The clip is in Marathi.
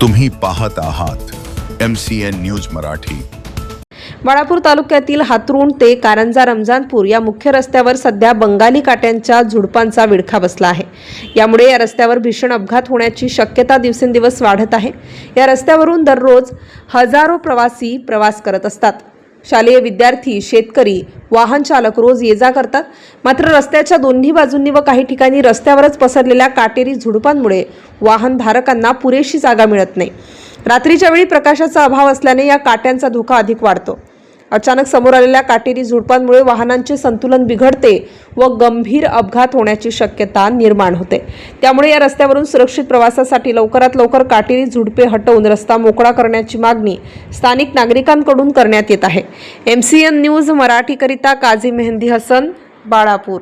तुम्ही पाहत आहात M C N news Marathi. Balapur तालुक्यातील हातरुण ते कारंजा रमजानपूर या मुख्य रस्त्यावर सध्या बंगाली काट्यांच्या झुडपांचा विडखा बसला आहे. यामुळे या रस्त्यावर भीषण अपघात होण्याची शक्यता दिवसेंदिवस वाढत आहे. या रस्त्यावरून दररोज हजारो प्रवासी प्रवास करत असतात. शालेय विद्यार्थी शेतकरी वाहन चालक रोज ये जा करतात. मात्र रस्त्याच्या दोन्ही बाजूंनी व काही ठिकाणी रस्त्यावरच पसरलेल्या काटेरी झुडपांमुळे वाहनधारकांना पुरेशी जागा मिळत नाही. रात्रीच्या वेळी प्रकाशाचा अभाव असल्याने या काट्यांचा धोका अधिक वाढतो. अचानक समोर आलेल्या काटेरी झुडपांमुळे वाहनांचे संतुलन बिघडते व गंभीर अपघात होण्याची शक्यता निर्माण होते. त्यामुळे या रस्त्यावरून सुरक्षित प्रवासासाठी लवकरात लवकर काटेरी झुडपे हटवून रस्ता मोकळा करण्याची मागणी स्थानिक नागरिकांकडून करण्यात येत आहे. एम सी एन न्यूज मराठीकरिता काझी मेहंदी हसन बाळापूर.